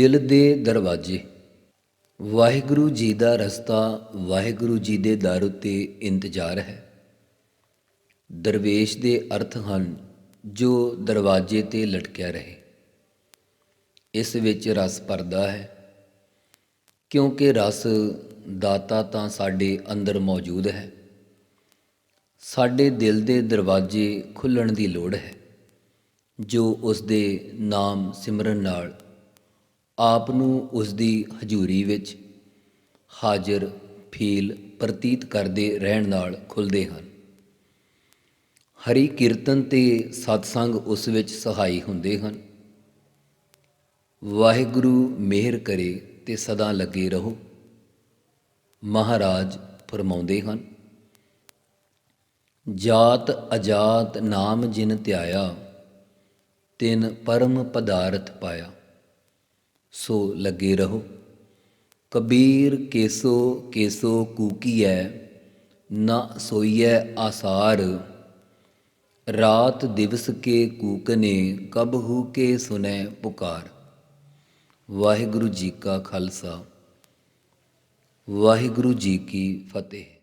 ਦਿਲ ਦੇ ਦਰਵਾਜ਼ੇ। ਵਾਹਿਗੁਰੂ ਜੀ ਦਾ ਰਸਤਾ ਵਾਹਿਗੁਰੂ ਜੀ ਦੇ ਦਰ ਉੱਤੇ ਇੰਤਜ਼ਾਰ ਹੈ। ਦਰਵੇਸ਼ ਦੇ ਅਰਥ ਹਨ, ਜੋ ਦਰਵਾਜ਼ੇ ਤੇ ਲਟਕਿਆ ਰਹੇ। ਇਸ ਵਿੱਚ ਰਸ ਭਰਦਾ ਹੈ। ਕਿਉਂਕਿ ਰਸ ਦਾਤਾ ਤਾਂ ਸਾਡੇ ਅੰਦਰ ਮੌਜੂਦ ਹੈ। ਸਾਡੇ ਦਿਲ ਦੇ ਦਰਵਾਜ਼ੇ ਖੁੱਲਣ ਦੀ ਲੋੜ ਹੈ, ਜੋ ਉਸ ਦੇ ਨਾਮ ਸਿਮਰਨ ਨਾਲ ਆਪ ਨੂੰ ਉਸ ਦੀ ਹਜ਼ੂਰੀ ਵਿੱਚ ਹਾਜ਼ਰ ਫੀਲ ਪ੍ਰਤੀਤ ਕਰਦੇ ਰਹਿਣ ਨਾਲ ਖੁੱਲਦੇ ਹਨ। ਹਰੀ ਕੀਰਤਨ ਤੇ ਸਤਸੰਗ ਉਸ ਵਿੱਚ ਸਹਾਈ ਹੁੰਦੇ ਹਨ। ਵਾਹਿਗੁਰੂ ਮਿਹਰ ਕਰੇ ਤੇ ਸਦਾ ਲੱਗੇ ਰਹੋ। ਮਹਾਰਾਜ ਫਰਮਾਉਂਦੇ ਹਨ, ਜਾਤ ਅਜਾਤ ਨਾਮ ਜਿਨ ਧਿਆਇਆ, ਤਿਨ ਪਰਮ ਪਦਾਰਥ ਪਾਇਆ। ਸੋ ਲੱਗੇ ਰਹੋ। ਕਬੀਰ ਕੇਸੋ ਕੇਸੋ ਕੂਕੀਐ ਨਾ ਸੋਈਐ ਆਸਾਰ। ਰਾਤ ਦਿਵਸ ਕੇ ਕੂਕਨੇ ਕਬਹੂ ਕੇ ਸੁਨੈ ਪੁਕਾਰ। ਵਾਹਿਗੁਰੂ ਜੀ ਕਾ ਖਾਲਸਾ, ਵਾਹਿਗੁਰੂ ਜੀ ਕੀ ਫਤਿਹ।